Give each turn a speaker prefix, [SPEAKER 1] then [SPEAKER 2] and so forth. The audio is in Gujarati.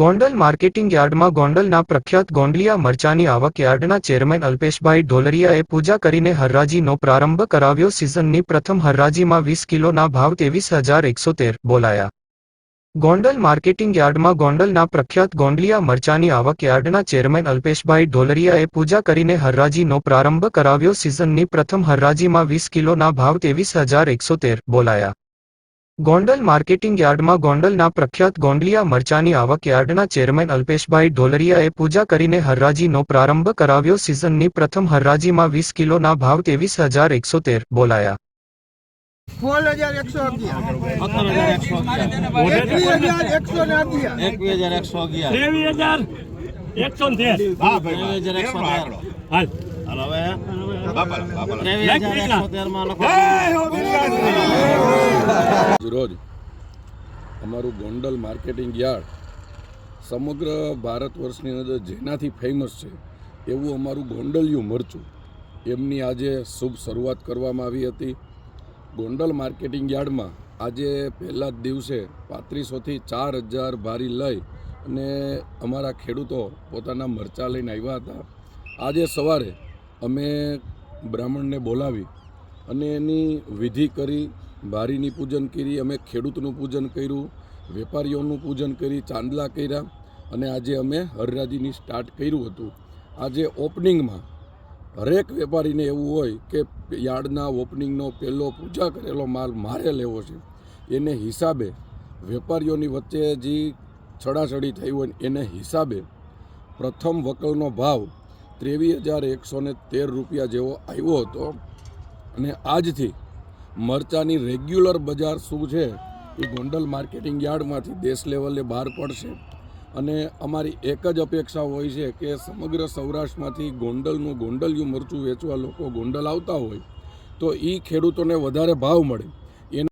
[SPEAKER 1] ગોંડલ માર્કેટિંગ યાર્ડમાં ગોંડલના પ્રખ્યાત ગોંડલિયા મરચાની આવક યાર્ડના ચેરમેન અલ્પેશભાઈ ઢોલરિયાએ પૂજા કરીને હરરાજીનો પ્રારંભ કરાવ્યો. સિઝનની પ્રથમ હરરાજીમાં વીસ કિલોના ભાવ ત્રેવીસ હજાર એકસો તેર બોલાયા. ગોંડલ માર્કેટિંગ યાર્ડમાં ગોંડલના પ્રખ્યાત ગોંડલિયા મરચાની આવક યાર્ડના ચેરમેન અલ્પેશભાઈ ઢોલરિયાએ પૂજા કરીને હરરાજીનો પ્રારંભ કરાવ્યો. સિઝનની પ્રથમ હરરાજીમાં વીસ કિલોના ભાવ ત્રેવીસ હજાર એકસો તેર બોલાયા. ગોંડલ માર્કેટિંગ યાર્ડમાં ગોંડલના પ્રખ્યાત ગોંડલિયા મરચાની આવક યાર્ડના ચેરમેન અલ્પેશભાઈ ઢોલરિયાએ પૂજા કરીને હરરાજીનો પ્રારંભ કરાવ્યો. સિઝનની પ્રથમ હરરાજીમાં વીસ કિલોના ભાવ ત્રેવીસ હજાર એકસો તેર બોલાયા.
[SPEAKER 2] સોળ હજાર એકસો અગિયાર.
[SPEAKER 3] સત્તર હજાર એકસો અગિયાર.
[SPEAKER 2] એકવીસ હજાર એકસો
[SPEAKER 4] રોજ અમારું ગોંડલ માર્કેટિંગ યાર્ડ સમગ્ર ભારત વર્ષની અંદર જેનાથી ફેમસ છે, એવું અમારું ગોંડલિયું મરચું. એમની આજે શુભ શરૂઆત કરવામાં આવી હતી. ગોંડલ માર્કેટિંગ યાર્ડમાં આજે પહેલા જ દિવસે પાંત્રીસોથી ચાર હજાર ભારી લઈ અને અમારા ખેડૂતો પોતાના મરચાં લઈને આવ્યા હતા. આજે સવારે અમે બ્રાહ્મણને બોલાવી અને એની વિધિ કરી, બારીની પૂજન કરી, અમે ખેડૂતનું પૂજન કર્યું, વેપારીઓનું પૂજન કરી, ચાંદલા કર્યા અને આજે અમે હરરાજીની સ્ટાર્ટ કર્યું હતું. આજે ઓપનિંગમાં હરેક વેપારીને એવું હોય કે યાર્ડના ઓપનિંગનો પહેલો પૂજા કરેલો માલ મારે લેવો છે. એને હિસાબે વેપારીઓની વચ્ચે જે છડાછડી થઈ હોય એને હિસાબે પ્રથમ વકલનો ભાવ ત્રેવીસ હજાર એકસો ને તેર રૂપિયા જેવો આવ્યો હતો. અને આજથી મરચાની રેગ્યુલર બજાર શું છે એ ગોંડલ માર્કેટિંગ યાર્ડમાંથી દેશ લેવલે બહાર પડશે. અને અમારી એક જ અપેક્ષા હોય છે કે સમગ્ર સૌરાષ્ટ્રમાંથી ગોંડલનું ગોંડલિયું મરચું વેચવા લોકો ગોંડલ આવતા હોય, તો એ ખેડૂતોને વધારે ભાવ મળે.